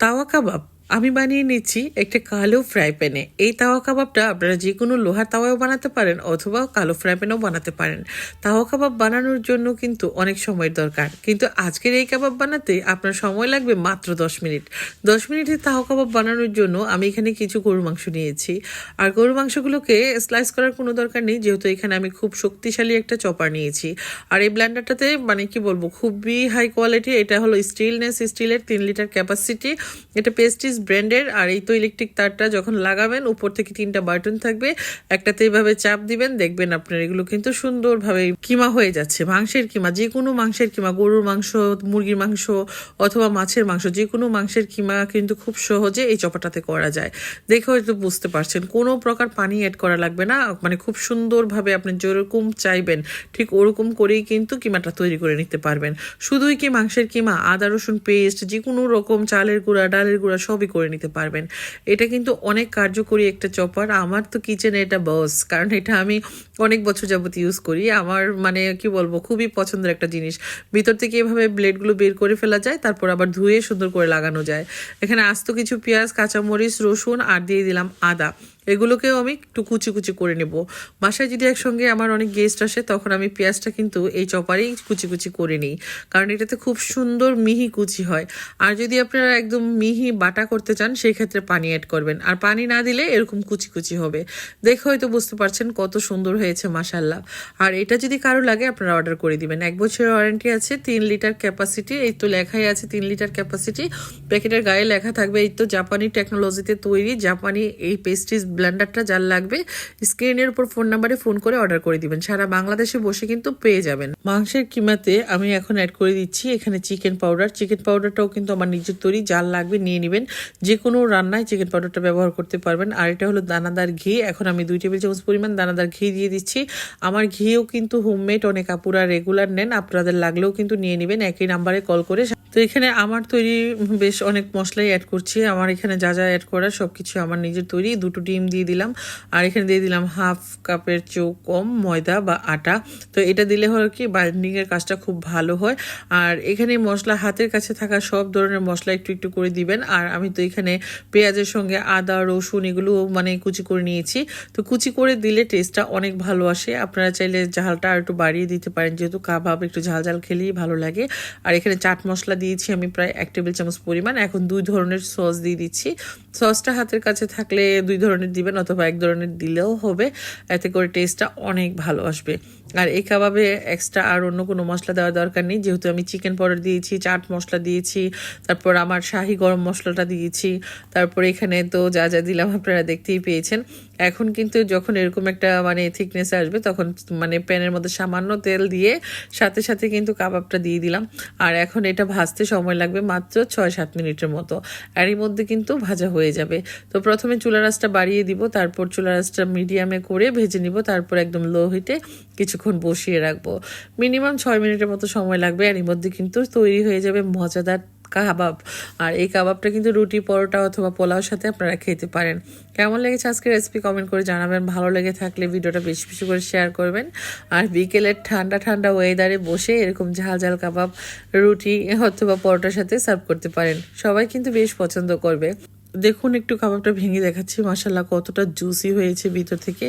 তাওয়া কাবাব? আমি বানিয়ে নিচ্ছি একটা কালো ফ্রাই প্যানে। এই তাওয়া কাবাবটা আপনারা যে কোনো লোহার তাওয়াও বানাতে পারেন অথবা কালো ফ্রাই প্যানেও বানাতে পারেন। তাওয়া কাবাব বানানোর জন্য কিন্তু অনেক সময়ের দরকার। কিন্তু আজকের এই কাবাব বানাতে আপনার সময় লাগবে মাত্র দশ মিনিট। দশ মিনিটে তাওয়া কাবাব বানানোর জন্য আমি এখানে কিছু গরু মাংস নিয়েছি। আর গরু মাংসগুলোকে স্লাইস করার কোনো দরকার নেই, যেহেতু এখানে আমি খুব শক্তিশালী একটা চপার নিয়েছি। আর এই ব্ল্যান্ডারটাতে মানে কি বলব, খুবই হাই কোয়ালিটি এটা হলো স্টিলনেস স্টিলের তিন লিটার ক্যাপাসিটি এটা পেস্টিস ব্র্যান্ডের আর এই তো ইলেকট্রিক তারটা যখন লাগাবেন, উপর থেকে তিনটা বাটন থাকবে, একটাতে এইভাবে চাপ দিবেন, দেখবেন আপনার এগুলো কিন্তু সুন্দরভাবে কিমা হয়ে যাচ্ছে। মাংসের কিমা যে কোনো মাংসের কিমা, গরুর মাংস, মুরগির মাংস অথবা মাছের মাংস যে কোনো মাংসের কিমা কিন্তু খুব সহজে এই চপাটাতে করা যায়। দেখে হয়তো বুঝতে পারছেন, কোনো প্রকার পানি অ্যাড করা লাগবে না মানে খুব সুন্দরভাবে আপনি যেরকম চাইবেন, ঠিক ওরকম করেই কিন্তু কিমাটা তৈরি করে নিতে পারবেন। শুধুই কি মাংসের কিমা, আদা, রসুন পেস্ট যে কোনো রকম চালের গুঁড়া, ডালের গুঁড়া, সবই করে নিতে পারবেন। এটা কিন্তু অনেক কার্যকরী একটা চপার। আমার তো কিচেনে এটা বস, কারণ এটা আমি অনেক বছর যাবত ইউজ করি। আমার মানে কি বলব, খুবই পছন্দের একটা জিনিস। ভিতর থেকে এভাবে ব্লেডগুলো বের করে ফেলা যায়, তারপর আবার ধুয়ে সুন্দর করে লাগানো যায়। এখানে আস্ত কিছু পেঁয়াজ, কাঁচামরিচ, রসুন আর দিয়ে দিলাম আদা। এগুলোকেও আমি একটু কুচি কুচি করে নেব। বাসায় যদি একসঙ্গে আমার অনেক গেস্ট আসে, তখন আমি পেঁয়াজটা কিন্তু এই চপারেই কুচি কুচি করে নিই। কারণ এটাতে খুব সুন্দর মিহি কুচি হয়। আর যদি আপনারা একদম মিহি বাটা করতে চান, সেই ক্ষেত্রে পানি অ্যাড করবেন। আর পানি না দিলে এরকম কুচি কুচি হবে। দেখে হয়তো বুঝতে পারছেন কত সুন্দর হয়েছে মাসাল্লাহ আর এটা যদি কারও লাগে, আপনারা অর্ডার করে দিবেন। এক বছরের ওয়ারেন্টি আছে, তিন লিটার ক্যাপাসিটি এই তো লেখাই আছে তিন লিটার ক্যাপাসিটি প্যাকেটের গায়ে লেখা থাকবে, এই তো জাপানি টেকনোলজিতে তৈরি। জাপানি এই পেস্টিস ব্লেন্ডারটা যার লাগবে, স্ক্রিনের উপর ফোন নাম্বারে ফোন করে অর্ডার করে দিবেন। সারা বাংলাদেশে বসে কিন্তু পেয়ে যাবেন। মাংসের কিমাতে আমি এখন অ্যাড করে দিচ্ছি এখানে চিকেন পাউডার চিকেন পাউডারটাও কিন্তু আমার নিজের তৈরি, যার লাগবে নিয়ে নেবেন। যে কোনো রান্নায় চিকেন পাউডারটা ব্যবহার করতে পারবেন। আর এটা হলো দানাদার ঘি। এখন আমি দুই টেবিল চামচ পরিমাণ দানাদার ঘি দিয়ে দিচ্ছি। আমার ঘিও কিন্তু হোমমেড অনেক আপুরা রেগুলার নেন। আপনাদের লাগলেও কিন্তু নিয়ে নেবেন। একই নাম্বারে কল করে তো এখানে আমার তৈরি বেশ অনেক মশলাই অ্যাড করছি। আমার এখানে যা যা অ্যাড করা সব কিছু আমার নিজের তৈরি। দুটো ডিম দিয়ে দিলাম। আর এখানে দিয়ে দিলাম হাফ কাপের চেয়েও কম ময়দা বা আটা। তো এটা দিলে হলো কি বাইন্ডিংয়ের কাজটা খুব ভালো হয়। আর এখানে মশলা হাতের কাছে থাকা সব ধরনের মশলা একটু একটু করে দিবেন। আর আমি তো এখানে পেঁয়াজের সঙ্গে আদা, রসুন এগুলো মানে কুচি করে নিয়েছি। তো কুচি করে দিলে টেস্টটা অনেক ভালো আসে। আপনারা চাইলে ঝালটা আর একটু বাড়িয়ে দিতে পারেন। যেহেতু কাবাব একটু ঝাল ঝাল খেলেই ভালো লাগে। আর এখানে চাট মশলা দিয়েছি আমি প্রায় এক টেবিল চামচ পরিমাণ। এখন দুই ধরনের সস দিয়ে দিচ্ছি। সসটা হাতের কাছে থাকলে দুই ধরনের দিবেন অথবা এক ধরনের দিলেও হবে। এতে করে টেস্টটা অনেক ভালো আসবে। আর এই কাবাবে এক্সট্রা আর অন্য কোনো মশলা দেওয়ার দরকার নেই। যেহেতু আমি চিকেন পাউডার দিয়েছি, চাট মশলা দিয়েছি, তারপর আমার শাহি গরম মশলাটা দিয়েছি, তারপর এখানে তো যা যা দিলাম আপনারা দেখতেই পেয়েছেন। এখন কিন্তু যখন এরকম একটা মানে থিকনেস আসবে, তখন মানে প্যানের মধ্যে সামান্য তেল দিয়ে সাথে সাথে কিন্তু কাবাবটা দিয়ে দিলাম। আর এখন এটা ভাজতে সময় লাগবে মাত্র ছয় সাত মিনিটের মতো। এরই মধ্যে কিন্তু ভাজা হয়ে যাবে। তো প্রথমে চুলা রাসটা বাড়িয়ে দিব, তারপর চুলা রাসটা মিডিয়ামে করে ভেজে নিব, তারপর একদম লো হিটে কিছুক্ষণ বসিয়ে রাখব। মিনিমাম ছয় মিনিটের মতো সময় লাগবে এরই মধ্যে কিন্তু তৈরি হয়ে যাবে মজাদার কাবাব। আর এই কাবাবটা কিন্তু রুটি, পরোটা অথবা পোলাওর সাথে আপনারা খেতে পারেন। কেমন লেগেছে আজকে রেসিপি কমেন্ট করে জানাবেন। ভালো লেগে থাকলে ভিডিওটা বেশি বেশি করে শেয়ার করবেন। আর বিকেলের ঠান্ডা ঠান্ডা ওয়েদারে বসে এরকম ঝাল ঝাল কাবাব, রুটি অথবা পরোটার সাথে সার্ভ করতে পারেন। সবাই কিন্তু বেশ পছন্দ করবে। দেখুন, একটু কাবাবটা ভেঙে দেখাচ্ছি। মাসাল্লাহ কতটা জুসি হয়েছে ভিতর থেকে।